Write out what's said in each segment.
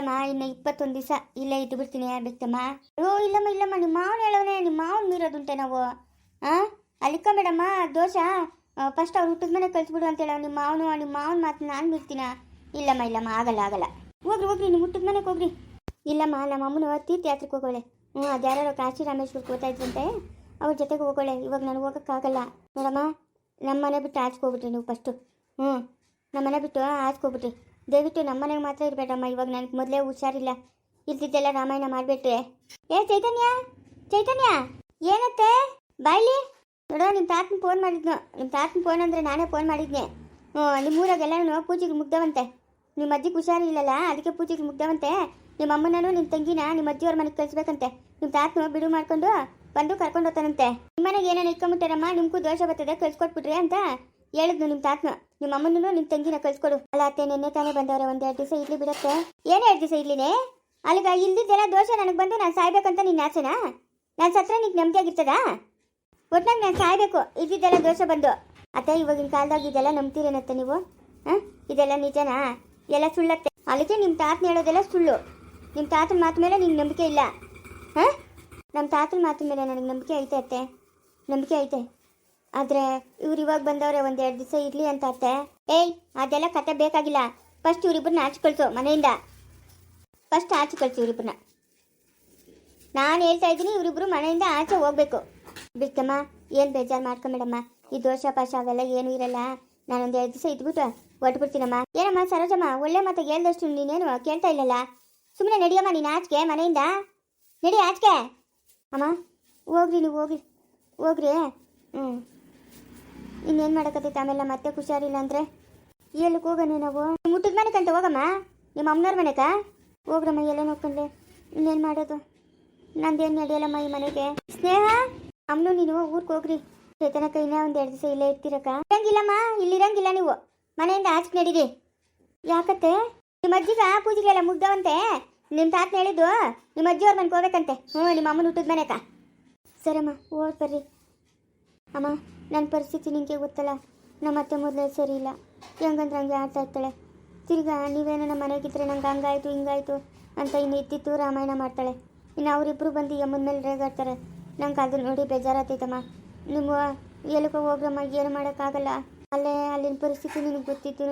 ಅಮ್ಮ, ಇನ್ನು ಇಪ್ಪತ್ತೊಂದು ದಿವಸ ಇಲ್ಲೇ ಇದ್ದು ಬಿಡ್ತೀನಿ ಬಿತ್ತಮ್ಮ ಓ, ಇಲ್ಲಮ್ಮ ಇಲ್ಲಮ್ಮ, ನಿಮ್ಮ ಮಾವನ ಹೇಳೋನೆ ನಿಮ್ಮ ಮಾವನ್ ಮೀರೋದುಂಟೆ ನಾವು. ಹಾಂ ಅಲ್ಲಿಕ ಮೇಡಮ್ಮ, ದೋಷ? ಫಸ್ಟ್ ಅವ್ರು ಹುಟ್ಟಿದ ಮನೆ ಕಳಿಸ್ಬಿಡು ಅಂತ ಹೇಳೋ ನಿಮ್ಮ ಮಾವನು, ನಿಮ್ಮ ಮಾವನ ಮಾತು ನಾನು ಬಿಡ್ತೀನ? ಇಲ್ಲಮ್ಮ ಇಲ್ಲಮ್ಮ, ಆಗಲ್ಲ ಆಗಲ್ಲ. ಹೋಗ್ರಿ ಹೋಗ್ರಿ ನಿಮ್ಮ ಹುಟ್ಟಿದ ಮನೆಗೆ ಹೋಗ್ರಿ. ಇಲ್ಲಮ್ಮ, ನಮ್ಮ ಅಮ್ಮನ ತೀರ್ಥಯಾತ್ರಕ್ಕೆ ಹೋಗೋಳೆ. ಹ್ಞೂ ಅದು ಅದ್ಯಾರೋ ಕಾಶಿ ರಾಮೇಶ್ವರಕ್ಕೆ ಹೋಗ್ತಾ ಇದ್ರಂತೆ ಅವ್ರ ಜೊತೆಗೆ ಹೋಗೋಳೆ, ಇವಾಗ ನಾನು ಹೋಗೋಕ್ಕಾಗಲ್ಲ ನೋಡಮ್ಮ ನಮ್ಮ ಮನೆ ಬಿಟ್ಟು ಆಚೆಗೆ ನೀವು ಫಸ್ಟು ಹ್ಞೂ ನಮ್ಮ ಮನೆ ಬಿಟ್ಟು ಆಚೆಗೆ ದಯವಿಟ್ಟು ನಮ್ಮ ಮನೆಗೆ ಮಾತ್ರ ಇರಬೇಡಮ್ಮ, ಇವಾಗ ನನಗೆ ಮೊದಲೇ ಹುಷಾರಿಲ್ಲ. ಇಲ್ದಿದ್ದೆಲ್ಲ ರಾಮಾಯಣ ಮಾಡಿಬಿಟ್ರೆ. ಏ, ಚೈತನ್ಯ? ಚೈತನ್ಯ? ಏನತ್ತೆ? ಬಾಯ್ಲಿ ನೋಡೋ ನಿಮ್ಮ ತಾತನ ಫೋನ್ ಮಾಡಿದ್ನು. ನಿಮ್ಮ ತಾತನ ಫೋನ್ ಅಂದರೆ ನಾನೇ ಫೋನ್ ಮಾಡಿದ್ನೆ. ಹ್ಞೂ ನಿಮ್ಮ ಊರಾಗೆಲ್ಲನೂ ಪೂಜೆಗೆ ಮುಗ್ದವಂತೆ. ನಿಮ್ಮ ಅಜ್ಜಿಗೆ ಹುಷಾರಿಲ್ಲಲ್ಲ ಅದಕ್ಕೆ ಪೂಜೆಗೆ ಮುಗ್ದವಂತೆ. ನಿಮ್ಮ ಅಮ್ಮನೂ ನಿಮ್ಮ ತಂಗಿನ ನಿಮ್ಮ ಅಜ್ಜಿಯವ್ರ ಮನೆಗೆ ಕಳಿಸ್ಬೇಕಂತೆ. ನಿಮ್ಮ ತಾತನು ಬಿಡು ಮಾಡ್ಕೊಂಡು ಬಂದು ಕರ್ಕೊಂಡು ಹೋಗ್ತಾನಂತೆ. ನಿಮ್ಮನೆಗೆ ಏನೇನು ಇಟ್ಕೊಂಬಿಟ್ಟಾರಮ್ಮ ನಿಮಗೂ ದೋಷ ಬರ್ತದೆ ಕಳ್ಸಿಕೊಟ್ಬಿಟ್ರಿ ಅಂತ. ಹೇಳಿದ್ನು ನಿಮ್ಮ ತಾತನ. ನಿಮ್ಮ ಅಮ್ಮನೂ ನಿಮ್ಮ ತಂಗಿನ ಕಳ್ಸ್ಕೊಡು. ಅಲ್ಲ ಅತ್ತೆ, ನಿನ್ನೆ ತಾನೇ ಬಂದವ್ರೆ ಒಂದೆರಡು ದಿವಸ ಇಡ್ಲಿ ಬಿಡತ್ತೆ. ಏನು ಎರಡು ದಿವಸ ಇಲ್ಲಿನೇ ಅಲ್ಲಿಗ ಇಲ್ದಿದ್ದೆಲ್ಲ ದೋಷ ನನಗೆ ಬಂದು ನಾನು ಸಾಯ್ಬೇಕಂತ ನಿನ್ನ ಆಸೆನಾ? ನಾನು ಸತ್ರ ನಿಂಗೆ ನೆಮ್ಮದಿಯಾಗಿರ್ತದಾ ಒಟ್ನಾಗ ನಾನು ಸಾಯ್ಬೇಕು. ಇದ್ದಿದ್ದೆಲ್ಲ ದೋಷ ಬಂದು. ಅತ್ತೆ, ಇವಾಗಿನ ಕಾಲದಾಗ ಇದೆಲ್ಲ ನಂಬ್ತೀರೇನತ್ತೆ ನೀವು? ಹಾಂ? ಇದೆಲ್ಲ ನಿಜನಾ? ಎಲ್ಲ ಸುಳ್ಳತ್ತೆ. ಅಲ್ಲಿಗೆ ನಿಮ್ಮ ತಾತನ ಹೇಳೋದೆಲ್ಲ ಸುಳ್ಳು. ನಿಮ್ಮ ತಾತನ ಮಾತು ಮೇಲೆ ನಿಂಗೆ ನಂಬಿಕೆ ಇಲ್ಲ. ಹಾಂ? ನಮ್ಮ ತಾತನ ಮಾತು ಮೇಲೆ ನನಗೆ ನಂಬಿಕೆ ಐತೆ ಅತ್ತೆ. ನಂಬಿಕೆ ಐತೆ. ಆದರೆ ಇವ್ರು ಇವಾಗ ಬಂದವ್ರೆ ಒಂದು ಎರಡು ದಿವಸ ಇರಲಿ ಅಂತ ಅತ್ತೆ. ಏಯ್, ಅದೆಲ್ಲ ಕತೆ ಬೇಕಾಗಿಲ್ಲ. ಫಸ್ಟ್ ಇವ್ರಿಬ್ಬರನ್ನ ಆಚೆ ಮನೆಯಿಂದ. ಫಸ್ಟ್ ಆಚೆ ಕಳಿಸು ಇವ್ರಿಬ್ಬರನ್ನ ನಾನು ಹೇಳ್ತಾ ಇದ್ದೀನಿ ಇವ್ರಿಬ್ರು ಮನೆಯಿಂದ ಆಚೆ ಹೋಗ್ಬೇಕು. ಬಿಡ್ತಮ್ಮ, ಏನು ಬೇಜಾರು ಮಾಡ್ಕೊಂಬೇಡಮ್ಮ ಈ ದೋಷ ಪಾಷ ಅವೆಲ್ಲ ಏನೂ ಇರಲ್ಲ. ನಾನೊಂದು ಎರಡು ದಿವಸ ಇದ್ಬಿಟ್ಟು ಹೊಟ್ಬಿಡ್ತೀನಮ್ಮ ಏನಮ್ಮ ಸರೋಜಮ್ಮ, ಒಳ್ಳೆ ಮತ್ತೆ ಹೇಳ್ದಷ್ಟು ನೀನೇನು ಕೇಳ್ತಾ ಇಲ್ಲಲ್ಲ? ಸುಮ್ಮನೆ ನಡಿಯಮ್ಮ, ನೀನು ಆಚೆಗೆ, ಮನೆಯಿಂದ? ನಡಿ ಆಚೆಗೆ. ಅಮ್ಮ, ಹೋಗ್ರಿ ನೀವು, ಹೋಗ್ರಿ. ಹೋಗ್ರಿ. ಹ್ಞೂ ಇನ್ನೇನು ಮಾಡಕತ್ತೈತೆ? ಆಮೇಲೆ ಮತ್ತೆ ಹುಷಾರಿಲ್ಲ ಅಂದರೆ? ಎಲ್ಲಿಗೆ ಹೋಗೋಣ ನಾವು? ಮುಟ್ಟಿದ ಮನೆಗಂತ ಹೋಗಮ್ಮ? ನಿಮ್ಮ ಅಮ್ಮನವ್ರ ಮನೆಕ ಹೋಗ್ರಮ್ಮ, ಎಲ್ಲ ನೋಡ್ಕೊಂಡೆ ಇನ್ನೇನು ಮಾಡೋದು? ನಂದೇನು ನಡೆಯಲ್ಲಮ್ಮ ಈ ಮನೆಗೆ? ಸ್ನೇಹ, ಅಮ್ಮನು ನೀನು ಊರಿಗೆ ಹೋಗ್ರಿ. ಚೇತನ ಕೈನ ಒಂದು ಎರಡು ದಿವಸ ಇಲ್ಲೇ ಇರ್ತಿರಕ್ಕ? ಇರಂಗಿಲ್ಲಮ್ಮ, ಇಲ್ಲಿರಂಗಿಲ್ಲ ನೀವು. ಮನೆಯಿಂದ ಆಚೆ ನಡೀರಿ. ಯಾಕತ್ತೆ? ನಿಮ್ಮ ಅಜ್ಜಿಗ ಪೂಜೆಗೆಲ್ಲ ಮುಗ್ದವಂತೆ? ನಿಮ್ಮ ತಾತನ ಹೇಳಿದ್ದು ನಿಮ್ಮ ಅಜ್ಜಿಯವ್ರ ಮನೆಗೆ ಹೋಗ್ಬೇಕಂತೆ. ಹ್ಞೂ, ನಿಮ್ಮ ಅಮ್ಮನ ಹುಟ್ಟಿದ ಮನೆಕ ಸರಮ್ಮ ಓಡ್ ಬರ್ರಿ. ಅಮ್ಮ ನನ್ನ ಪರಿಸ್ಥಿತಿ ನಿಮಗೆ ಗೊತ್ತಲ್ಲ. ನಮ್ಮ ಅತ್ತೆ ಮೊದಲೇ ಸರಿ ಇಲ್ಲ. ಹೆಂಗಂದ್ರೆ ಹಂಗೆ ಆಡ್ತಾ ಇರ್ತಾಳೆ. ತಿರ್ಗಾ ನೀವೇನೋ ನಮ್ಮ ಮನೆಗಿದ್ರೆ ನಂಗೆ ಹಂಗಾಯ್ತು, ಹಿಂಗಾಯ್ತು ಅಂತ ಇನ್ನು ಇತ್ತಿತ್ತು ರಾಮಾಯಣ ಮಾಡ್ತಾಳೆ. ಇನ್ನು ಅವರಿಬ್ಬರು ಬಂದು ಯಮ್ಮನ ಮೇಲೆ ರೇಗಾಡ್ತಾರೆ. ನಂಗೆ ಅದು ನೋಡಿ ಬೇಜಾರಾತೈತಮ್ಮ ನಿಮ್ಮ ಎಲ್ಲಕ್ಕೆ ಹೋಗ್ರಮ್ಮ ಏನು ಮಾಡೋಕ್ಕಾಗಲ್ಲ. ಅಲ್ಲೇ ಅಲ್ಲಿನ ಪರಿಸ್ಥಿತಿ ನಿನಗೆ ಗೊತ್ತಿತ್ತು.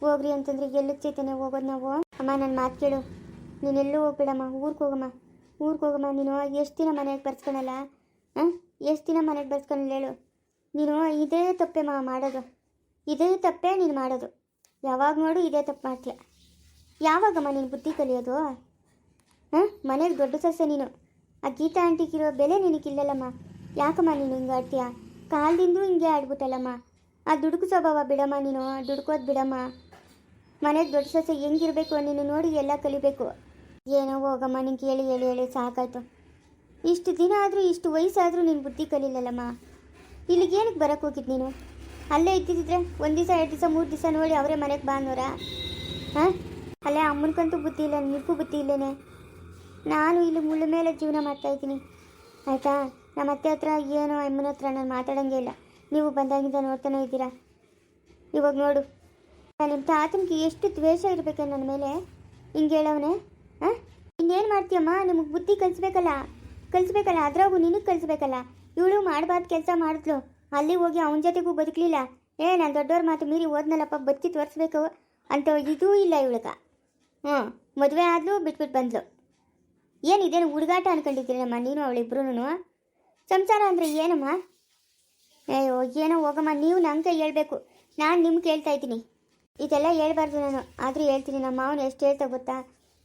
ಹೋಗ್ರಿ ಅಂತಂದ್ರೆ ಎಲ್ಲಕ್ಕೆ ಚೈತನ್ಯ ಹೋಗೋದು ನಾವು? ಅಮ್ಮ ನನ್ನ ಮಾತು ಕೇಳು. ನೀನೆಲ್ಲೂ ಹೋಗ್ಬೇಡಮ್ಮ, ಊರಿಗೆ ಹೋಗಮ್ಮ. ಊರಿಗೆ ಹೋಗಮ್ಮ, ನೀನು ಎಷ್ಟು ದಿನ ಮನೆಗೆ ಬರ್ಸ್ಕೊಳಲ್ಲ? ಹಾಂ? ಎಷ್ಟು ದಿನ ಮನೆಗೆ ಬರ್ಸ್ಕೊಳಲ್ಲ ಹೇಳು. ನೀನು ಇದೇ ತಪ್ಪೆ ಮಾ ಮಾಡೋದು. ಇದೇ ತಪ್ಪೇ ನೀನು ಮಾಡೋದು. ಯಾವಾಗ ನೋಡು ಇದೇ ತಪ್ಪು ಮಾಡ್ತೀಯ. ಯಾವಾಗಮ್ಮ ನೀನು ಬುದ್ಧಿ ಕಲಿಯೋದು? ಹಾಂ? ಮನೇಲಿ ದೊಡ್ಡ ಸಸ್ಯ ನೀನು. ಆ ಗೀತಾ ಆಂಟಿಗಿರೋ ಬೆಲೆ ನಿನಗಿಲ್ಲಲ್ಲಮ್ಮ. ಯಾಕಮ್ಮ ನೀನು ಹಿಂಗೆ ಆಡ್ತೀಯ? ಕಾಲದಿಂದೂ ಹಿಂಗೆ ಆಡ್ಬಿಟ್ಟಲ್ಲಮ್ಮ. ಆ ದುಡುಕು ಸ್ವಭಾವ ಬಿಡಮ್ಮ ನೀನು. ದುಡ್ಕೋದು ಬಿಡಮ್ಮ. ಮನೇಲಿ ದೊಡ್ಡ ಸಸ್ಯ ಹೆಂಗಿರಬೇಕು ನೀನು ನೋಡಿ ಎಲ್ಲ ಕಲಿಬೇಕು. ಏನೋ ಹೋಗಮ್ಮ ನಿಂಗೆ ಹೇಳಿ ಹೇಳಿ ಹೇಳಿ ಸಾಕಾಯ್ತು. ಇಷ್ಟು ದಿನ ಆದರೂ ಇಷ್ಟು ವಯಸ್ಸಾದರೂ ನೀನು ಬುದ್ಧಿ ಕಲಿಲ್ಲಲ್ಲಮ್ಮ ಇಲ್ಲಿಗೆ ಏನಕ್ಕೆ ಬರೋಕ್ಕೆ ಹೋಗಿದ್ದು ನೀನು? ಅಲ್ಲೇ ಇದ್ದಿದ್ದಿದ್ರೆ ಒಂದು ದಿವಸ, ಎರಡು ದಿವಸ, ಮೂರು ದಿವಸ ನೋಡಿ ಅವರೇ ಮನೆಗೆ ಬಾ ಅನ್ನೋರ? ಹಾಂ? ಅಲ್ಲೇ ಅಮ್ಮನಿಗಂತೂ ಬುದ್ಧಿ ಇಲ್ಲ, ನಿನಗೂ ಬುದ್ಧಿ ಇಲ್ಲೇನೆ. ನಾನು ಇಲ್ಲಿ ಮುಳ್ಳು ಮೇಲೆ ಜೀವನ ಮಾಡ್ತಾ ಇದ್ದೀನಿ. ಆಯಿತಾ? ನಮ್ಮ ಅತ್ತೆ ಹತ್ರ ಏನೋ ಅಮ್ಮನ ಹತ್ರ ನಾನು ಮಾತಾಡೋಂಗೆ ಇಲ್ಲ. ನೀವು ಬಂದಾಗಿಂದ ನೋಡ್ತಾನೆ ಇದ್ದೀರಾ? ಇವಾಗ ನೋಡು. ನಿಮ್ಮ ತಾತನಿಗೆ ಎಷ್ಟು ದ್ವೇಷ ಇರಬೇಕೆ ನನ್ನ ಮೇಲೆ? ಹಿಂಗೆ ಹೇಳವನೇ? ಹಾಂ? ಇನ್ನೇನು ಮಾಡ್ತೀಯಮ್ಮ? ನಿಮಗೆ ಬುದ್ಧಿ ಕಲಿಸ್ಬೇಕಲ್ಲ. ಕಲಿಸ್ಬೇಕಲ್ಲ, ಅದ್ರಾಗೂ ನಿನಗೆ ಕಲಿಸ್ಬೇಕಲ್ಲ. ಇವಳು ಮಾಡಬಾರ್ದು ಕೆಲಸ ಮಾಡಿದ್ಲು. ಅಲ್ಲಿ ಹೋಗಿ ಅವನ ಜೊತೆಗೂ ಬದುಕಲಿಲ್ಲ. ಏ, ನಾನು ದೊಡ್ಡವ್ರ ಮಾತು ಮೀರಿ ಓದ್ನಲ್ಲಪ್ಪ ಬದುಕಿ ತೋರಿಸ್ಬೇಕು ಅಂತ ಇದೂ ಇಲ್ಲ ಇವಳಗ. ಹ್ಞೂ, ಮದುವೆ ಆದ್ಲು ಬಿಟ್ಬಿಟ್ಟು ಬಂದ್ಲು. ಏನು ಇದೇನು ಹುಡುಗಾಟ ಅನ್ಕೊಂಡಿದ್ದೀರಮ್ಮ ನೀನು ಅವಳಿಬ್ರು ಸಂಸಾರ ಅಂದರೆ ಏನಮ್ಮ? ಅಯ್ಯೋ, ಏನೋ ಹೋಗಮ್ಮ, ನೀವು ನಂಗೆ ಹೇಳ್ಬೇಕು. ನಾನು ನಿಮ್ಗೆ ಹೇಳ್ತಾ ಇದ್ದೀನಿ. ಇದೆಲ್ಲ ಹೇಳ್ಬಾರ್ದು ನಾನು. ಆದರೂ ಹೇಳ್ತೀನಿ, ನಮ್ಮ ಮಾವನ ಎಷ್ಟು ಹೇಳ್ತಾ ಗೊತ್ತಾ?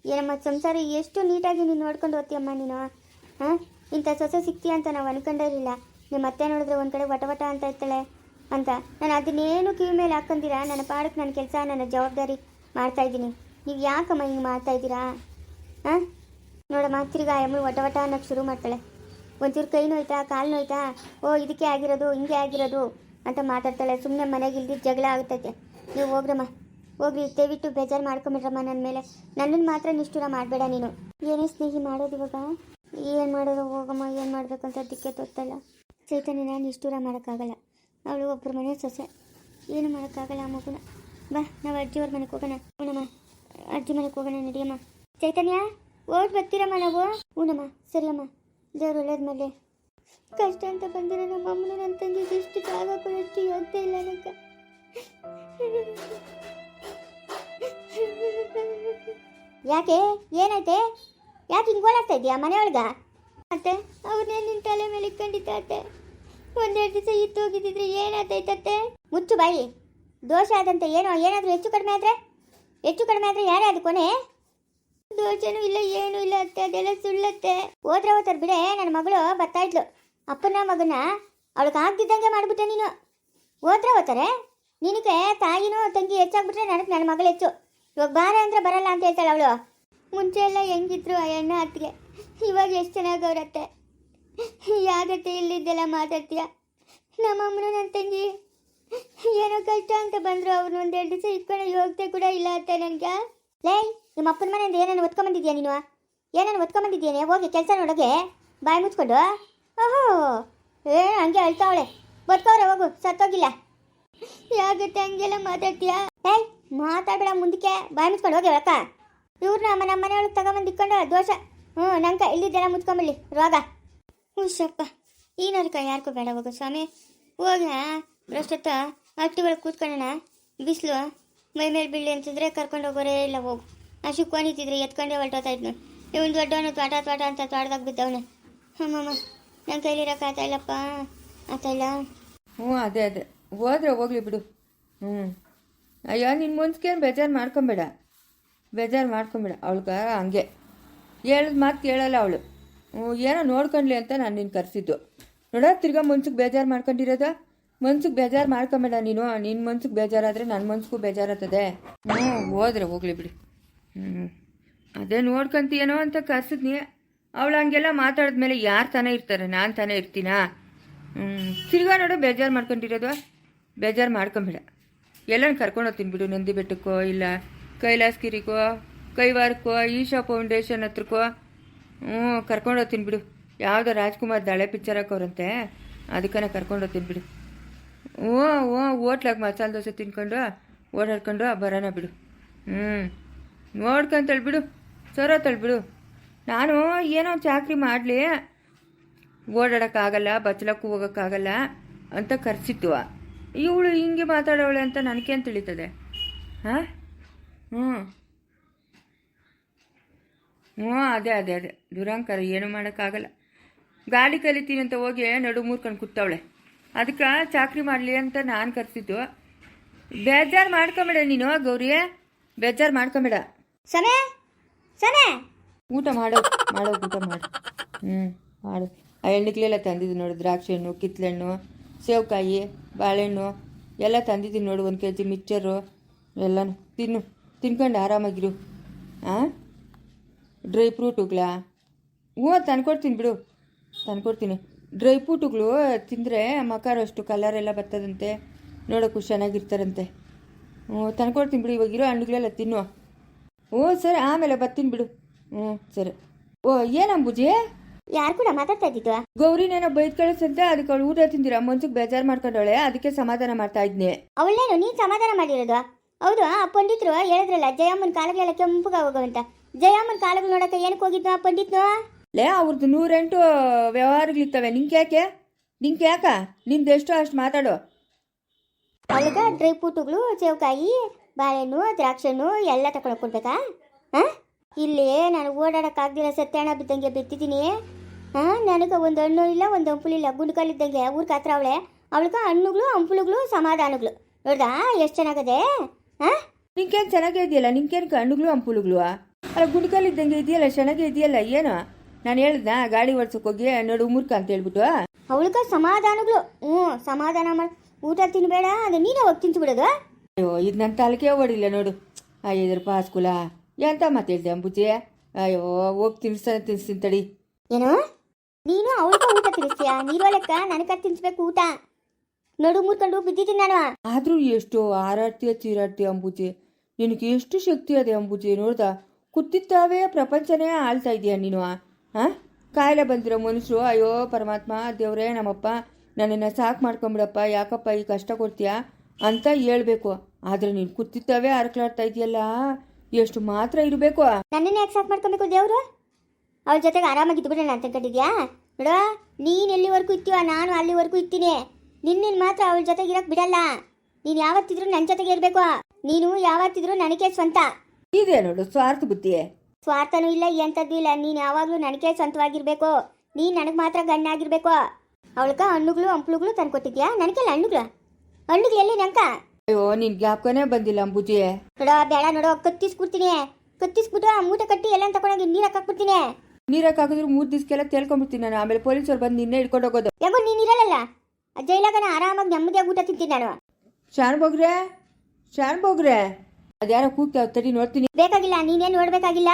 ಏನಮ್ಮ, ಸಂಸಾರ ಎಷ್ಟು ನೀಟಾಗಿ ನೀನು ನೋಡ್ಕೊಂಡು ಹೋಗ್ತೀಯಮ್ಮ ನೀನು? ಹಾಂ ಇಂಥ ಸೊಸೆ ಸಿಗ್ತೀಯ ಅಂತ ನಾವು ಅನ್ಕೊಂಡಿರಲಿಲ್ಲ ನಿಮ್ಮ ಅತ್ತೆ ನೋಡಿದ್ರೆ ಒಂದು ಕಡೆ ವಟ ವಟ ಅಂತ ಇರ್ತಾಳೆ ಅಂತ. ನಾನು ಅದನ್ನೇನು ಕಿವಿ ಮೇಲೆ ಹಾಕ್ಕೊಂತೀರಾ ನನ್ನ ಪಾಡಕ್ಕೆ ನನ್ನ ಕೆಲಸ, ನನ್ನ ಜವಾಬ್ದಾರಿ ಮಾಡ್ತಾ ಇದ್ದೀನಿ. ನೀವು ಯಾಕಮ್ಮ ಹಿಂಗೆ ಮಾಡ್ತಾ ಇದ್ದೀರಾ? ಹಾಂ ನೋಡಮ್ಮ, ತಿರ್ಗಾ ಅಮ್ಮ ವಟ ವಟ ಅನ್ನೋಕ್ಕೆ ಶುರು ಮಾಡ್ತಾಳೆ. ಒಂಚೂರು ಕೈ ನೋಯ್ತಾ, ಕಾಲು ನೋಯ್ತಾ, ಓ, ಇದಕ್ಕೆ ಆಗಿರೋದು, ಹಿಂಗೆ ಆಗಿರೋದು ಅಂತ ಮಾತಾಡ್ತಾಳೆ. ಸುಮ್ಮನೆ ಮನೆಗೆ ಇಲ್ದಿದ್ದ ಜಗಳ ಆಗ್ತೈತೆ ನೀವು ಹೋಗ್ರಮ್ಮ. ಹೋಗ್ರಿ, ದಯವಿಟ್ಟು ಬೇಜಾರು ಮಾಡ್ಕೊಂಬಿಡ್ರಮ್ಮ ನನ್ನ ಮೇಲೆ. ನನ್ನನ್ನು ಮಾತ್ರ ನಿಷ್ಠುರ ಮಾಡಬೇಡ ನೀನು. ಏನೇ ಸ್ನೇಹಿ ಮಾಡೋದು ಇವಾಗ? ಏನು ಮಾಡೋದು ಹೋಗಮ್ಮ, ಏನು ಮಾಡಬೇಕು ಅಂತ ದಿಕ್ಕೆ ತೊತ್ತಲ್ಲ ನಾನು ಇಷ್ಟೂರ ಮಾಡೋಕ್ಕಾಗಲ್ಲ. ಅವಳು ಒಬ್ಬರ ಮನೆ ಸೊಸೆ. ಏನು ಮಾಡೋಕ್ಕಾಗಲ್ಲ ಆ ಮಗುನ. ಬಾ, ನಾವು ಅಜ್ಜಿಯವ್ರ ಮನೆಗೆ ಹೋಗೋಣ. ಹೂನಮ್ಮ, ಅಜ್ಜಿ ಮನೆಗೆ ಹೋಗೋಣ, ನಡಿಯಮ್ಮ. ಚೈತನ್ಯ ಓಟ್ ಬರ್ತೀರಮ್ಮ ನಾವು? ಹ್ಞೂನಮ್ಮ ಸರಿಯಮ್ಮ. ದೇವ್ರು ಒಳ್ಳೇದು ಮೇಲೆ ಕಷ್ಟ ಅಂತ ಬಂದಿರೋ ನಮ್ಮ ಅಮ್ಮನ ನನ್ನ ತಂಗಿಗೆ ಇಷ್ಟು ಜಾಗ ಕೊಡೋಷ್ಟು ಯೋಗ್ಯ ಇಲ್ಲ ನನಗೆ. ಯಾಕೆ ಏನೈತೆ ಯಾಕೆ ಹಿಂಗೆ ಓಡಾಡ್ತಾ ಇದೆಯಾ ಮನೆಯೊಳಗ? ಅತ್ತೆ ಅವ್ರನ್ನೇ ನಿನ್ನ ತಲೆ ಮೇಲೆ ಇಟ್ಕೊಂಡಿದ್ದಾತೆ ಒಂದೆರಡು ದಿವಸ ಇತ್ತು ಹೋಗಿದ್ದಿದ್ರೆ ಏನಾಗ್ತೈತತ್ತೆ ಮುಚ್ಚು ಬಾಯಿ. ದೋಷ ಆದಂತೆ ಏನೋ, ಏನಾದರೂ ಹೆಚ್ಚು ಕಡಿಮೆ ಆದರೆ? ಹೆಚ್ಚು ಕಡಿಮೆ ಆದರೆ ಯಾರೇ ಅದು ಕೊನೆ? ದೋಷನೂ ಇಲ್ಲ, ಏನೂ ಇಲ್ಲ ಅತ್ತೆ, ಅದೆಲ್ಲ ಸುಳ್ಳತ್ತೆ. ಹೋದ್ರೆ ಹೋಗ್ತಾರೆ ಬಿಡೆ ನನ್ನ ಮಗಳು ಬರ್ತಾ ಇದ್ಲು. ಅಪ್ಪನ ಮಗನ ಅವಳಿಗೆ ಆಗ್ತಿದ್ದಂಗೆ ಮಾಡಿಬಿಟ್ಟೆ ನೀನು. ಹೋದ್ರೆ ಹೋಗ್ತಾರೆ ನಿನಗೆ ತಾಯಿನೂ ತಂಗಿ ಹೆಚ್ಚಾಗ್ಬಿಟ್ರೆ ನನಗೆ ನನ್ನ ಮಗಳು ಹೆಚ್ಚು. ಇವಾಗ ಬಾರ ಅಂದರೆ ಬರಲ್ಲ ಅಂತ ಹೇಳ್ತಾಳೆ ಅವಳು. ಮುಂಚೆ ಎಲ್ಲ ಹೆಂಗಿದ್ರು ಆ ಎಣ್ಣೆ ಅತ್ತಿಗೆ. ಇವಾಗ ಎಷ್ಟು ಚೆನ್ನಾಗವ್ರತ್ತೆ ಯಾಗತ್ತೆ ಇಲ್ಲಿದ್ದೆಲ್ಲ ಮಾತಾಡ್ತೀಯ? ನಮ್ಮಮ್ಮನು ನನ್ನ ತಂಗಿ. ಏನೋ ಕಷ್ಟ ಅಂತ ಬಂದರು ಅವ್ರನ್ನ ಎರಡು ದಿವಸ ಇಟ್ಕೊಂಡು ಯೋಗ್ಯತೆ ಕೂಡ ಇಲ್ಲ ಅಂತ ನನಗೆ. ಲೇ, ನಿಮ್ಮ ಅಪ್ಪನ ಮನೆಯಿಂದ ಏನೇನು ಒತ್ಕೊಂಬಂದಿದ್ಯಾ ನೀನು? ಏನೇನು ಒತ್ಕೊಂಬಂದಿದ್ದೇನೆ ಹೋಗಿ ಕೆಲಸ ನೋಡೋಕೆ. ಬಾಯಿ ಮುಚ್ಕೊಂಡು. ಓಹೋ, ಏ, ಹಂಗೆ ಅಳ್ತಾವಳೆ. ಬದುಕವ್ರೆ ಹೋಗು, ಸತ್ತೋಗಿಲ್ಲ. ಯಾಗುತ್ತೆ ಹಂಗೆಲ್ಲ ಮಾತಾಡ್ತೀಯಾ? ಏಯ್ ಮಾತಾಡಬೇಡ ಮುಂದಕ್ಕೆ. ಬಾಯಿ ಮುಚ್ಕೊಂಡು ಹೋಗಿ ಅಕ್ಕ ಇವ್ರನ್ನ ನಮ್ಮ ನಮ್ಮ ಮನೆಯೊಳಗೆ ತಗೊಂಬಂದು ಇಕ್ಕೊಂಡ ದೋಷ. ಹ್ಞೂ ನಂಗೆ ಇಲ್ಲಿದ್ದೆಲ್ಲ ಮುಚ್ಕೊಂಬಿಡ್ಲಿ. ರೋಗ. ಹುಷಪ್ಪ. ಈ ನರಕ ಯಾರಿಗೂ ಬೇಡ ಹೋಗು ಸ್ವಾಮಿ. ಹೋಗ ಅಷ್ಟೊತ್ತ ಅಟ್ಟಿ ಒಳಗೆ ಕೂತ್ಕೊಳ್ಳೋಣ ಬಿಸಿಲು, ಮೈ ಮೇಲೆ ಬೀಳಿ ಅಂತಿದ್ರೆ ಕರ್ಕೊಂಡು ಹೋಗೋರೇ ಇಲ್ಲ, ಹೋಗು. ಹಸು ಕೋಣಿತಿದ್ರೆ ಎತ್ಕೊಂಡೇ ಹೊರಟೋತಾ ಇದ್ನು. ಇವನು ದೊಡ್ಡವನು ತ್ವಾಟ ತ್ವಾಟ ಅಂತ ತ್ವಾಟದಾಗ ಬಿದ್ದವನು ಹಮ್ಮಮ್ಮ ನನ್ನ ಕೈಲಿರಕ್ಕೆ ಆತ ಇಲ್ಲಪ್ಪ. ಆತ ಇಲ್ಲ? ಹ್ಞೂ, ಅದೇ ಅದೇ. ಹೋದ್ರೆ ಹೋಗ್ಲಿ ಬಿಡು. ಹ್ಞೂ. ಅಯ್ಯೋ ನಿನ್ನ ಮುಂಚ್ಕೇನು ಬೇಜಾರು ಮಾಡ್ಕೊಬೇಡ. ಬೇಜಾರು ಮಾಡ್ಕೊಂಬಿಡ ಅವಳಿಗೆ ಹಂಗೆ. ಹೇಳಿದ ಮಾತು ಕೇಳಲ್ಲ ಅವಳು. ಏನೋ ನೋಡ್ಕೊಂಡ್ಲಿ ಅಂತ ನಾನು ನಿನ್ನ ಕರೆಸಿದ್ದು. ನೋಡ, ತಿರ್ಗಾ ಮನ್ಸಿಗೆ ಬೇಜಾರು ಮಾಡ್ಕೊಂಡಿರೋದು? ಮನ್ಸಿಗೆ ಬೇಜಾರು ಮಾಡ್ಕೊಂಬೇಡ ನೀನು. ನಿನ್ನ ಮನ್ಸಿಗೆ ಬೇಜಾರಾದರೆ ನನ್ನ ಮನ್ಸಿಗೂ ಬೇಜಾರಾಗ್ತದೆ. ಹ್ಞೂ ಹೋದ್ರೆ ಹೋಗ್ಲಿ ಬಿಡಿ. ಹ್ಞೂ ಅದೇ ನೋಡ್ಕೊಂತೀಯನೋ ಅಂತ ಕರ್ಸಿದ್ನಿ. ಅವಳು ಹಂಗೆಲ್ಲ ಮಾತಾಡಿದ್ಮೇಲೆ ಯಾರು ತಾನೇ ಇರ್ತಾರೆ? ನಾನು ತಾನೇ ಇರ್ತೀನಾ? ಹ್ಞೂ ತಿರ್ಗಾ ನೋಡು ಬೇಜಾರು ಮಾಡ್ಕೊಂಡಿರೋದು. ಬೇಜಾರು ಮಾಡ್ಕೊಂಬೇಡ. ಎಲ್ಲ ಕರ್ಕೊಂಡು ಹೋಗ್ತೀನಿ ಬಿಡು, ನಂದಿ ಬೆಟ್ಟಕ್ಕೋ, ಇಲ್ಲ ಕೈಲಾಸಗಿರಿಗೋ ಕೈವಾರಕ್ಕೋ ಈಶಾ ಫೌಂಡೇಶನ್ ಹತ್ರಕ್ಕೋ ಹ್ಞೂ, ಕರ್ಕೊಂಡು ಹೋಗ್ತೀನಿ ಬಿಡು. ಯಾವುದೋ ರಾಜ್ಕುಮಾರ್ ದಳೆ ಪಿಕ್ಚರ್ ಹಾಕೋರಂತೆ, ಅದಕ್ಕನ ಕರ್ಕೊಂಡು ಹೋಗ್ತೀನಿ ಬಿಡು. ಹ್ಞೂ ಹ್ಞೂ ಓಟ್ಲಾಗ ಮಸಾಲೆ ದೋಸೆ ತಿನ್ಕೊಂಡು ಓಡಾಡ್ಕೊಂಡು ಬರೋಣ ಬಿಡು. ಹ್ಞೂ, ನೋಡ್ಕೊಂತೇಳಿ ಬಿಡು, ಸರೋತಳ್ ಬಿಡು. ನಾನು ಏನೋ ಚಾಕ್ರಿ ಮಾಡಲಿ, ಓಡಾಡೋಕ್ಕಾಗಲ್ಲ, ಬಚ್ಚಲಕ್ಕೂ ಹೋಗೋಕ್ಕಾಗಲ್ಲ ಅಂತ ಕರೆಸಿತ್ತು ಇವಳು ಹಿಂಗೆ ಮಾತಾಡೋವಳೆ ಅಂತ ನನಗೇನು ತಿಳಿತದೆ? ಹಾಂ? ಹ್ಞೂ ಹ್ಞೂ ಅದೇ ಅದೇ ಅದೇ. ದುರಂಕಾರ ಏನು ಮಾಡೋಕ್ಕಾಗಲ್ಲ. ಗಾಡಿ ಕಲಿತೀನಿ ಅಂತ ಹೋಗಿ ನಡು ಮೂರ್ಕೊಂಡು ಕೂತವಳೆ. ಅದಕ್ಕೆ ಚಾಕ್ರಿ ಮಾಡಲಿ ಅಂತ ನಾನು ಕರೆಸಿದ್ದು. ಬೇಜಾರು ಮಾಡ್ಕೊಂಬೇಡ ನೀನು ಗೌರಿ. ಬೇಜಾರು ಮಾಡ್ಕೊಂಬೇಡ. ಸನೇ ಸನೇ. ಊಟ ಮಾಡೋ ಮಾಡೋ ಊಟ ಮಾಡು. ಹ್ಞೂ ಮಾಡು. ಆ ಎಣ್ಣಿಕ್ಲೆಲ್ಲ ತಂದಿದ್ದು ನೋಡು ದ್ರಾಕ್ಷಿ ಹಣ್ಣು ಕಿತ್ಳೆಹಣ್ಣು ಸೇವಕಾಯಿ ಬಾಳೆಹಣ್ಣು ಎಲ್ಲ ತಂದಿದ್ದೀನಿ ನೋಡು ಒಂದು ಕೆ ಜಿ ಮಿಕ್ಚರು ಎಲ್ಲನೂ. ತಿನ್ನು. ತಿನ್ಕೊಂಡು ಆರಾಮಾಗಿರು. ಹಾಂ ಡ್ರೈ ಫ್ರೂಟುಗಳಾ ಹ್ಞೂ ತಂದ್ಕೊಡ್ತೀನಿ ಬಿಡು. ತಂದ್ಕೊಡ್ತೀನಿ. ಡ್ರೈ ಫ್ರೂಟುಗಳು ತಿಂದರೆ ಮಕಾರಷ್ಟು ಕಲರ್ ಎಲ್ಲ ಬರ್ತದಂತೆ. ನೋಡೋಕ್ಕೂ ಚೆನ್ನಾಗಿರ್ತಾರಂತೆ. ಹ್ಞೂ ತಂದ್ಕೊಡ್ತೀನಿ ಬಿಡು ಇವಾಗಿರೋ ಹಣ್ಣುಗಳೆಲ್ಲ ತಿನ್ನು. ಓ ಸರಿ ಆಮೇಲೆ ಬರ್ತೀನಿ ಬಿಡು. ಹ್ಞೂ ಸರಿ. ಓ ಏನಂಬುಜಿ ಯಾರು ಕೂಡ ಮಾತಾಡ್ತಾ ಇದ್ದಿದ್ದು ಗೌರಿನೇನೋ ಬೈದ್ ಕಳಿಸಂತೆ ಅದಕ್ಕೆ ಅವಳು ಊಟ ತಿಂದಿರ ಮನ್ಸಿಗೆ ಬೇಜಾರು ಮಾಡ್ಕೊಂಡವಳೆ ಅದಕ್ಕೆ ಸಮಾಧಾನ ಮಾಡ್ತಾ ಇದ್ನೆ. ಅವಳೇನು ನೀನು ಸಮಾಧಾನ ಮಾಡಿರೋದು? ಹೌದು ಆ ಪಂಡಿತರು ಹೇಳಿದ್ರಲ್ಲ ಜಯಮ್ಮನ ಕಾಲಗಳೆಲ್ಲ ಕೆಂಪುಗಾಗೋಗವಂತ ಜಯಮ್ಮನ ಕಾಲಗಳು ನೋಡಕ್ಕೆ ಏನಕ್ಕೆ ಹೋಗಿದ್ನು ಆ ಪಂಡಿತ್ನು? ಲೇ ಅವ್ರದ್ದು ನೂರೆಂಟು ವ್ಯವಹಾರಗಳಿರ್ತವೆ ನಿಂಗೆ ಯಾಕೆ? ನಿಂಗೆ ಯಾಕ? ನಿಂದು ಎಷ್ಟೋ ಅಷ್ಟು ಮಾತಾಡು. ಅವಾಗ ಡ್ರೈ ಫ್ರೂಟುಗಳು ಸೇವಕಾಯಿ ಬಾಳೆಹಣ್ಣು ದ್ರಾಕ್ಷಣ್ಣು ಎಲ್ಲ ತಗೊಂಡು ಕೊಡ್ಬೇಕಾ? ಹಾಂ ಇಲ್ಲಿ ನಾನು ಓಡಾಡಕ್ಕಾಗ್ದಿಲ್ಲ ಸತ್ಯಾಣ ಬಿದ್ದಂಗೆ ಬಿತ್ತಿದ್ದೀನಿ ಹಾಂ ನನಗೆ ಒಂದು ಹಣ್ಣು ಇಲ್ಲ ಒಂದು ಹಂಪುಲು ಇಲ್ಲ ಗುಂಡ್ಕಲ್ಲಿದ್ದಂಗೆ ಊರ್ಗೆ ಹತ್ರ ಅವಳೆ. ಅವಳಿಗೆ ಹಣ್ಣುಗಳು ಹಂಪುಳುಗಳು ಸಮಾಧಾನಗಳು. ನೋಡ್ದಾ ಎಷ್ಟು ಚೆನ್ನಾಗದೆ? ಹಾಂ? ನಿಂಗೇನು ಚೆನ್ನಾಗೇ ಇದೆಯಲ್ಲ? ನಿಂಗೇನು ಕಣ್ಣುಗಳು ಹಂಪುಳುಗಳು ಅಲ್ಲ ಗುಂಡ್ಕಲ್ಲಿದ್ದಂಗೆ ಇದೆಯಲ್ಲ? ಚೆನ್ನಾಗೇ ಇದೆಯಲ್ಲ? ಏನು? ನಾನು ಹೇಳ್ದಾ? ಗಾಡಿ ಓಡ್ಸೋಕೆ ಹೋಗಿ ನೋಡು ಮುರ್ಕ ಅಂತ ಹೇಳ್ಬಿಟ್ಟು. ಅವಳಿಗೆ ಸಮಾಧಾನಗಳು. ಹ್ಞೂ ಸಮಾಧಾನ ಮಾಡಿ ಊಟ ತಿನ್ಬೇಡ ಅದು ನೀನೇ ಹೋಗಿ ತಿಂತ್ಬಿಡೋದು ಅಯ್ಯೋ ಇದು ನನ್ನ ತಲೆಗೆ ಓಡಿಲ್ಲ ನೋಡು. ಐದರ ಪಾಸ್ಕುಲ ಎಂತ ಮಾತಾಡ್ದೆ ಅಂಬುಜಿ? ಅಯ್ಯೋ ಹೋಗಿ ತಿನ್ಸ ತಿನ್ಸ್ತೀನಿ ತಡಿ. ಏನು? ನೀನು ಅವಳಿಗೆ ಊಟ ತಿನ್ನಿಸ್ತೀಯಾ ನೀರೋ ಲೆಕ್ಕ ನನಗೆ ತಿನ್ಸ್ಬೇಕು ಊಟ. ನಡು ಮುತ್ತಂಡು ಬಿದ್ದಿದ್ದೀನಿ ನಾನು. ಆದರೂ ಎಷ್ಟು ಹಾರಾಡ್ತೀಯ ಚೀರಾಡ್ತೀಯ ಅಂಬುಜಿ. ನಿನಗೆ ಎಷ್ಟು ಶಕ್ತಿ ಅದೇ ಅಂಬುಜಿ ನೋಡ್ದ? ಕುತ್ತಿತ್ತಾವೇ ಪ್ರಪಂಚನೇ ಆಳ್ತಾ ಇದೀಯ ನೀನು ಆ? ಕಾಯಿಲೆ ಬಂದಿರೋ ಮನುಷ್ಯರು ಅಯ್ಯೋ ಪರಮಾತ್ಮ ದೇವ್ರೇ ನಮ್ಮಪ್ಪ ನನ್ನನ್ನು ಸಾಕು ಮಾಡ್ಕೊಂಬಿಡಪ್ಪ ಯಾಕಪ್ಪ ಈ ಕಷ್ಟ ಕೊಡ್ತೀಯಾ? ಅಂತ ಹೇಳ್ಬೇಕು. ಆದರೆ ನೀನು ಕುತ್ತಿತ್ತಾವೇ ಹರ್ಕ್ಲಾಡ್ತಾ ಇದೆಯಲ್ಲ ಎಷ್ಟು ಮಾತ್ರ ಇರಬೇಕು. ನನ್ನನ್ನು ಯಾಕೆ ಸಾಕು ಮಾಡ್ಕೊಬೇಕು ದೇವರು? ಅವ್ರ ಜೊತೆಗೆ ಆರಾಮಾಗಿ ಬಿಡೋಣ ಅಂತ ಕಟ್ಟಿದ್ಯಾ ನೋಡ ನೀನು ಎಲ್ಲಿವರೆಗೂ ಇರ್ತೀವ ನಾನು ಅಲ್ಲಿವರೆಗೂ ಇರ್ತೀನಿ. ನಿನ್ನ ಮಾತ್ರ ಅವಳ ಜೊತೆಗೆ ಇರಕ್ಕೆ ಬಿಡಲ್ಲ. ನೀನು ಯಾವತ್ತಿದ್ರು ನನ್ನ ಜೊತೆಗೆ ಇರಬೇಕು. ನೀನು ಯಾವತ್ತಿದ್ರು ನನಗೆ ಸ್ವಂತ. ಇದೆ ನೋಡು ಸ್ವಾರ್ಥ ಬುದ್ಧಿಯೇ. ಸ್ವಾರ್ಥನೂ ಇಲ್ಲ ಎಂತದ್ದು ಇಲ್ಲ. ನೀನು ಯಾವಾಗಲೂ ನನಗೆ ಸ್ವಂತವಾಗಿರ್ಬೇಕು. ನೀನು ನನಗೆ ಮಾತ್ರ ಗಣ್ಣಾಗಿರ್ಬೇಕು ಅವಳಕ ಹಣ್ಣುಗಳು ಹಂಪ್ಲುಗಳು ತಂದು ಕೊಟ್ಟಿದ್ಯಾ ನನಗೆಲ್ಲ ಹಣ್ಣುಗಳ? ಹಣ್ಣುಗಳು ಎಲ್ಲಿ ನಂಕ? ಅಯ್ಯೋ ನಿನ್ ಜ್ಞಾಪಕನೇ ಬಂದಿಲ್ಲ ಅಂಬುಜಿ. ನೋಡೋ ಬೇಡ ನೋಡೋ ಕತ್ತಿಸ್ಬಿಡ್ತೀನಿ. ಕತ್ತಿಸ್ಬಿಟ್ಟು ಆ ಮೂಟೆ ಕಟ್ಟಿ ಎಲ್ಲ ತಗೊಂಡೋಗಿ ನೀರು ಹಾಕಾಕ್ಬಿಡ್ತೀನಿ. ನೀರಕ್ಕೆ ಹಾಕಿದ್ರೆ ಮೂರು ದಿವ್ಸಕ್ಕೆಲ್ಲ ತೇಳ್ಕೊಂಡ್ಬಿಡ್ತೀನಿ ನಾನು. ಆಮೇಲೆ ಪೊಲೀಸರು ಬಂದು ನಿನ್ನೆ ಹಿಡ್ಕೊಂಡು ಹೋಗೋದು. ಯಾಕೋ ನೀನು ಇರಲ್ಲ ಜೈಲಾಗನ ಆರಾಮಾಗಿ ನೆಮ್ಮದಿಯಾಗಿ ಊಟ ತಿಂತೀನಿ ನಾನು. ಶಾನ್ ಬೋಗ್ರೆ? ಶಾನ್ ಬೋಗ್ರೆ? ಅದ್ಯಾರೋ ಕೂಗ್ತಾವ್ ತಡಿ ನೋಡ್ತೀನಿ. ಬೇಕಾಗಿಲ್ಲ ನೀನೇನು ನೋಡಬೇಕಾಗಿಲ್ಲ?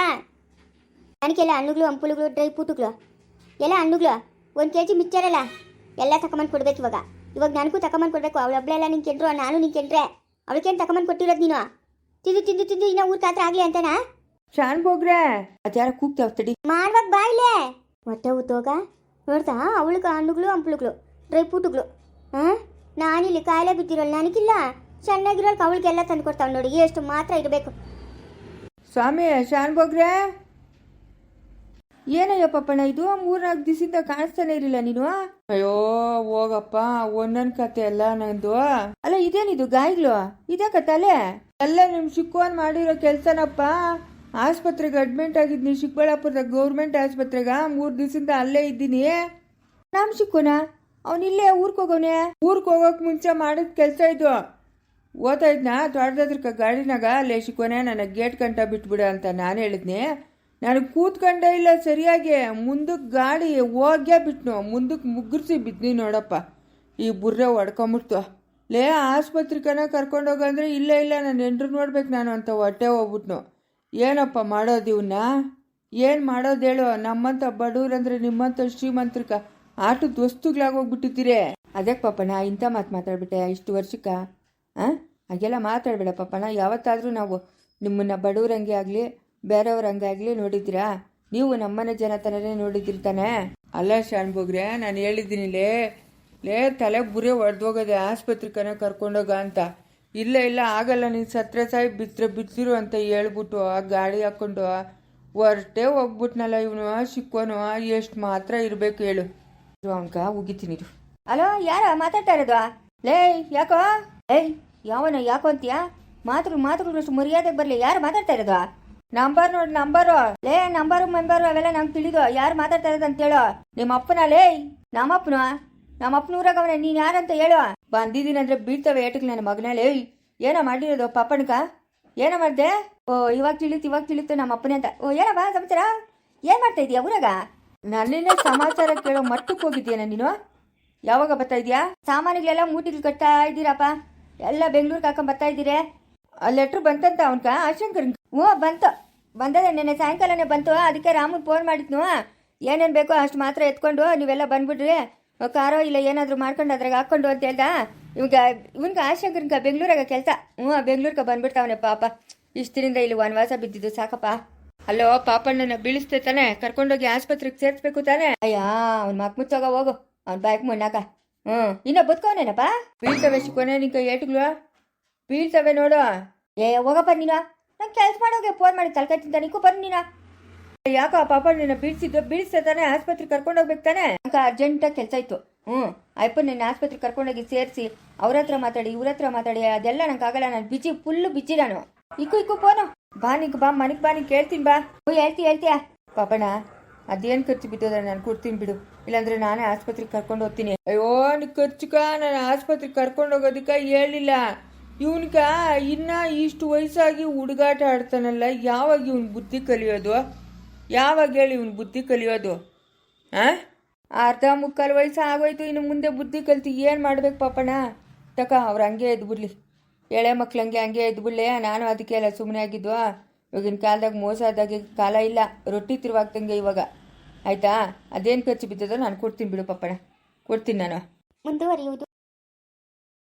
ನನಗೆಲ್ಲ ಹಣ್ಣುಗಳು ಹಂಪುಳುಗಳು ಡ್ರೈ ಫ್ರೂಟುಗಳು ಎಲ್ಲ ಹಣ್ಣುಗಳು ಒಂದು ಕೆ ಜಿ ಮಿಕ್ಚರಲ್ಲ ಎಲ್ಲ ತಗೊಂಬಂದು ಕೊಡ್ಬೇಕು ಇವಾಗ. ಇವಾಗ ನನಗೂ ಕೊಡಬೇಕು ಅವಳ ಒಬ್ಬಳೆಲ್ಲ ನಿಂಗೆ ಕೆಂಡ್ರು ನಾನು ನಿಂಗೆ ಕೆಂಡ್ರೆ. ಅವಳಿಗೇನು ತಗೊಂಬಂದು ಕೊಟ್ಟಿರೋದು ನೀನು? ತಿಂದು ತಿಂದು ತಿಂದು ಇನ್ನೂ ಊಟ ಹತ್ರ ಆಗಲಿ ಅಂತನಾ? ಶಾನ್ ಬೋಗ್ರೆ? ಅದ್ಯಾರೋ ಕೂಗ್ತಾವ್ ತಡಿ. ಮಾಡುವಾಗ ಬಾಯಿಲೆ ಹೊಟ್ಟೆ ಊತೋಗ? ನೋಡ್ತಾ ಅವಳಿಗೆ ಹಣ್ಣುಗಳು ಹಂಪುಳುಗಳು ಡ್ರೈ ಫ್ರೂಟ್ಗಳು ಹಾಂ? ನಾನಿಲ್ಲಿ ಕಾಯಿಲೆ ಬಿದ್ದಿರೋಳು ನನಗಿಲ್ಲ. ಚೆನ್ನಾಗಿರೋಳ್ಗೆ ಅವಳಿಗೆಲ್ಲ ತಂದು ಕೊಡ್ತಾವೆ ನೋಡಿ ಎಷ್ಟು ಮಾತ್ರ ಇರಬೇಕು. ಸ್ವಾಮಿ ಶಾನ್ ಬೋಗ್ರೆ? ಏನಯ್ಯ ಇದು ಇದು ಮೂರ್ನಾಲ್ಕು ದಿವಸದಿಂದ ಕಾಣಿಸ್ತಾನೆ ಇರಲಿಲ್ಲ ನೀನು? ಅಯ್ಯೋ ಹೋಗಪ್ಪ ಒಂದೊಂದು ಕತೆ ಎಲ್ಲ ನಂದು. ಅಲ್ಲ ಇದೇನಿದು ಗಾಯಗಳು ಇದೇ ಕತ್ತಲೆ ಎಲ್ಲ ನಿಮ್ ಶಿಕ್ಕೋನ್ ಮಾಡಿರೋ ಕೆಲ್ಸನಪ್ಪ. ಆಸ್ಪತ್ರೆಗೆ ಅಡ್ಮಿಂಟ್ ಆಗಿದ್ನಿ ಚಿಕ್ಕಬಳ್ಳಾಪುರದ ಗೌರ್ಮೆಂಟ್ ಆಸ್ಪತ್ರೆಗ ಮೂರು ದಿವಸದಿಂದ ಅಲ್ಲೇ ಇದ್ದೀನಿ. ನಮ್ ಶಿಕ್ಕೋನ? ಅವನಿಲ್ಲೇ ಊರ್ಕ ಹೋಗವನೇ. ಊರ್ಕ ಹೋಗೋಕ್ ಮುಂಚೆ ಮಾಡಿದ ಕೆಲಸ ಇದು. ಓದ್ತಾ ಇದ್ನ ತೋಟದತ್ರಕ ಗಾಡಿನಾಗ ಅಲ್ಲೇ ನನಗೆ ಗೇಟ್ ಕಂಟ ಬಿಟ್ಬಿಡು ಅಂತ ನಾನು ಹೇಳಿದ್ನಿ. ನಾನು ಕೂತ್ಕೊಂಡೇ ಇಲ್ಲ ಸರಿಯಾಗಿ. ಮುಂದಕ್ಕೆ ಗಾಡಿ ಹೋಗ್ಯಾ ಬಿಟ್ನು. ಮುಂದಕ್ಕೆ ಮುಗ್ಗರ್ಸಿ ಬಿದ್ನಿ ನೋಡಪ್ಪ. ಈ ಬುರ್ರೆ ಹೊಡ್ಕೊಂಬಿಡ್ತು. ಲೇ, ಆಸ್ಪತ್ರೆಗನ ಕರ್ಕೊಂಡೋಗಂದ್ರೆ ಇಲ್ಲ ಇಲ್ಲ. ನಾನು ಎಂಟ್ರು ನೋಡ್ಬೇಕು ನಾನು ಅಂತ ಹೊಟ್ಟೆ ಹೋಗ್ಬಿಟ್ನು. ಏನಪ್ಪ ಮಾಡೋದು ಇವನ್ನ ಏನು ಮಾಡೋದು ಹೇಳು. ನಮ್ಮಂಥ ಬಡವ್ರಂದ್ರೆ ನಿಮ್ಮಂಥ ಶ್ರೀಮಂತ್ರಕ ಆಟದ ವಸ್ತುಗಳಾಗೋಗ್ಬಿಟ್ಟಿದ್ದೀರಿ ಅದಕ್ಕೆ ಪಾಪಣ್ಣ, ಇಂಥ ಮಾತು ಮಾತಾಡ್ಬಿಟ್ಟೆ, ಇಷ್ಟು ವರ್ಷಕ್ಕ? ಹಾಂ ಹಾಗೆಲ್ಲ ಮಾತಾಡಬೇಡ ಪಾಪಣ್ಣ, ಯಾವತ್ತಾದರೂ ನಾವು ನಿಮ್ಮನ್ನು ಬಡವ್ರಂಗೆ ಆಗಲಿ, ಬೇರೆಯವ್ರಂಗೆ ಆಗಲಿ ನೋಡಿದ್ದೀರಾ? ನೀವು ನಮ್ಮನೆ ಜನ ತನೇ ನೋಡಿದ್ದೀರಿ ತಾನೇ? ಅಲ್ಲ ಶಾನ್ಬೋಗ್ರೆ ನಾನು ಹೇಳಿದ್ದೀನಿ ಲೇ. ಲೇ, ತಲೆ ಬುರೆ ಆಸ್ಪತ್ರೆ ಕನ ಕರ್ಕೊಂಡೋಗ ಅಂತ. ಇಲ್ಲ ಇಲ್ಲ, ಆಗಲ್ಲ, ನೀನು ಸತ್ರ ಸಾಯಿ ಬಿತ್ತರೆ ಬಿತ್ತಿರು ಅಂತ ಹೇಳ್ಬಿಟ್ಟು ಆ ಗಾಡಿ ಹಾಕ್ಕೊಂಡು ಹೊರಟೇ ಹೋಗ್ಬಿಟ್ನಲ್ಲ ಇವನು ಸಿಕ್ಕೋನು ಎಷ್ಟು ಮಾತ್ರ ಇರಬೇಕು ಹೇಳು. ಅವನ್ಕ ಉಗಿತೀನಿ ಅಲೋ, ಯಾರ ಮಾತಾಡ್ತಾ ಇರೋದು? ಲೇ, ಯಾಕೋ? ಏಯ್ ಯಾವನ, ಯಾಕೋ ಅಂತೀಯಾ? ಮಾತುಗಳು ಮಾತುಗಳು ಮರ್ಯಾದೆಗೆ ಬರಲಿ. ಯಾರು ಮಾತಾಡ್ತಾ ಇರೋದು? ನಂಬರ್ ನೋಡಿ ನಂಬರು ಲೇ ನಂಬರು ಮೆಂಬರು ಅವೆಲ್ಲ ನಂಗೆ ತಿಳಿದು ಯಾರು ಮಾತಾಡ್ತಾ ಇರೋದು ಅಂತ ಹೇಳೋ. ನಿಮ್ಮ ಅಪ್ಪನ, ಲೇ ನಮ್ಮಪ್ಪನ ನಮ್ಮಪ್ಪನ ಊರಾಗ ಅವನ, ನೀನು ಯಾರಂತ ಹೇಳು. ಬಂದಿದ್ದೀನಿ ಅಂದ್ರೆ ಬೀಳ್ತವೆ ಏಟಕ್ಕೆ ನನ್ನ ಮಗನಲ್ಲಿ ಏನೋ ಮಾಡಿರೋದು ಪಾಪಣ್ಕ ಏನೋ ಮಾಡಿದೆ? ಓ, ಇವಾಗ ತಿಳಿತು ಇವಾಗ ತಿಳಿತು ನಮ್ಮ ಅಪ್ಪನೇ ಅಂತ. ಓ ಏನಪ್ಪ ಸಮಾಚಾರ. ಏನ್ ಮಾಡ್ತಾ ಇದೀಯ ಊರಾಗ? ನನ್ನೇ ಸಮಾಚಾರ ಕೇಳೋ ಮಟ್ಟಕ್ಕೆ ಹೋಗಿದ್ಯಾ ನೀನು? ಯಾವಾಗ ಬರ್ತಾ ಇದೀಯಾ? ಸಾಮಾನುಗಳೆಲ್ಲ ಮೂಟಿಗೆ ಕಟ್ತಾ ಇದ್ದೀರಪ್ಪ. ಎಲ್ಲ ಬೆಂಗಳೂರಿಗೆ ಹಾಕೊಂಡ್ ಬರ್ತಾ ಇದ್ದೀರಿ? ಆ ಲೆಟ್ರ್ ಬಂತಂತ ಅವನ್ಕ? ಆಶಂಕರ್ ಹ್ಞೂ, ಬಂತು. ಬಂದದೆ ನೆನ್ನೆ ಸಾಯಂಕಾಲನೇ ಬಂತು. ಅದಕ್ಕೆ ರಾಮನ್ ಫೋನ್ ಮಾಡಿದ್ನು. ಏನೇನು ಬೇಕೋ ಅಷ್ಟು ಮಾತ್ರ ಎತ್ಕೊಂಡು ನೀವೆಲ್ಲ ಬಂದ್ಬಿಡ್ರಿ. ಕಾರೋ ಇಲ್ಲ ಏನಾದರೂ ಮಾಡ್ಕೊಂಡು ಅದ್ರಾಗ ಹಾಕ್ಕೊಂಡು ಅಂತ ಹೇಳ್ದ. ಇವಾಗ ಇವನ್ಗೆ ಆಶಂಕರ್ಗ ಬೆಂಗಳೂರಾಗ ಕೆಲಸ. ಹ್ಞೂ ಬೆಂಗಳೂರಿಗೆ ಬಂದ್ಬಿಡ್ತಾವನೆ ಪಾಪ. ಇಷ್ಟರಿಂದ ಇಲ್ಲಿ ವನವಾಸ ಬಿದ್ದಿದ್ದು ಸಾಕಪ್ಪ. ಅಲ್ಲೋ ಪಾಪಣ್ಣನ ಬೀಳಿಸ್ತೆ ತಾನೆ. ಕರ್ಕೊಂಡೋಗಿ ಆಸ್ಪತ್ರೆಗೆ ಸೇರಿಸ್ಬೇಕು ತಾನೆ. ಅಯ್ಯ ಅವ್ನ ಮಕ್ ಮುಚ್ಚೋಗ ಹೋಗು. ಅವ್ನ ಬಾಯ್ಕ್ ಮುನ್ನಾಕ ಹ್ಮ್ ಇನ್ನ ಬದುಕೋನೇನಪ್ಪ? ಬೀಳ್ತವೆ ಕೊನೆ ನಿಂಕ ಏಟುಗಳು. ಬೀಳ್ತವೆ ನೋಡು. ಏ ಹೋಗಪ್ಪ ನೀನ. ನಂಗೆ ಕೆಲಸ ಮಾಡೋಗೆ ಫೋನ್ ಮಾಡಿ ತಲೆಕಾಯಿ ತಿಂತ ನಿಕ್ಕು ಬನ್ನಿ ನೀನ. ಯಾಕೋ ಆ ಪಾಪಣ್ಣನ ಬೀಳ್ಸಿದ್ದು ಬೀಳಿಸ್ತೆ ತಾನೆ ಆಸ್ಪತ್ರೆಗೆ ಕರ್ಕೊಂಡೋಗ್ಬೇಕು ತಾನೆ? ನಂಗೆ ಅರ್ಜೆಂಟಾಗಿ ಕೆಲಸ ಇತ್ತು. ಹ್ಞೂ ಅಯ್ಯಪ್ಪ ನಿನ್ನ ಆಸ್ಪತ್ರೆಗೆ ಕರ್ಕೊಂಡೋಗಿ ಸೇರಿಸಿ ಅವ್ರ ಹತ್ರ ಮಾತಾಡಿ ಇವ್ರ ಹತ್ರ ಮಾತಾಡಿ ಅದೆಲ್ಲ ನಂಗೆ ಆಗಲ್ಲ. ನಾನು ಬಿಜಿ ಫುಲ್ಲು ಬಿಜಿ ನಾನು. ಇಕ್ಕು ಇಕ್ಕು ಫೋನು. ಬಾ ನೀ ಬಾ, ಮನೆಗೆ ಬಾ ನೀ ಕೇಳ್ತೀನಿ ಬಾ. ಹ್ಞೂ ಹೇಳ್ತಿ ಹೇಳ್ತೀಯ? ಪಾಪಣ ಅದೇನು ಖರ್ಚು ಬಿದ್ದದ ನಾನು ಕೊಡ್ತೀನಿ ಬಿಡು. ಇಲ್ಲಾಂದ್ರೆ ನಾನೇ ಆಸ್ಪತ್ರೆಗೆ ಕರ್ಕೊಂಡು ಹೋಗ್ತೀನಿ. ಅಯ್ಯೋ ನೀ ಖರ್ಚುಕ ನಾನು ಆಸ್ಪತ್ರೆಗೆ ಕರ್ಕೊಂಡು ಹೋಗೋದಕ್ಕೆ ಹೇಳಿಲ್ಲ. ಇವನ್ಕ ಇನ್ನ ಇಷ್ಟು ವಯಸ್ಸಾಗಿ ಹುಡುಗಾಟ ಆಡ್ತಾನಲ್ಲ, ಯಾವಾಗ ಇವನ್ ಬುದ್ಧಿ ಕಲಿಯೋದು? ಯಾವಾಗ ಹೇಳಿ ಇವನ್ ಬುದ್ಧಿ ಕಲಿಯೋದು? ಆ? ಅರ್ಧ ಮುಕ್ಕಾಲು ವಯಸ್ಸು ಆಗೋಯ್ತು, ಇನ್ನು ಮುಂದೆ ಬುದ್ಧಿ ಕಲ್ತು ಏನು ಮಾಡ್ಬೇಕು ಪಾಪಣ್ಣ? ತಕ ಅವ್ರು ಹಂಗೆ ಎದ್ದು ಬಿಡ್ಲಿ ಎಳೆ ಮಕ್ಳು ಹಂಗೆ ಹಂಗೆ ಎದ್ದು ಬಿಡ್ಲಿ, ನಾನು ಅದಕ್ಕೆ ಎಲ್ಲ ಸುಮ್ಮನೆ ಆಗಿದ್ವು? ಇವಾಗಿನ ಕಾಲದಾಗ ಮೋಸ ಆದಾಗ ಕಾಲ ಇಲ್ಲ, ರೊಟ್ಟಿ ತಿರುವಾಗ್ತಂಗೆ ಇವಾಗ. ಆಯ್ತಾ? ಅದೇನು ಖರ್ಚು ಬಿದ್ದದೋ ನಾನು ಕೊಡ್ತೀನಿ ಬಿಡು ಪಪ್ಪಣ ಕೊಡ್ತೀನಿ ನಾನು. ಮುಂದುವರಿಯುವುದು.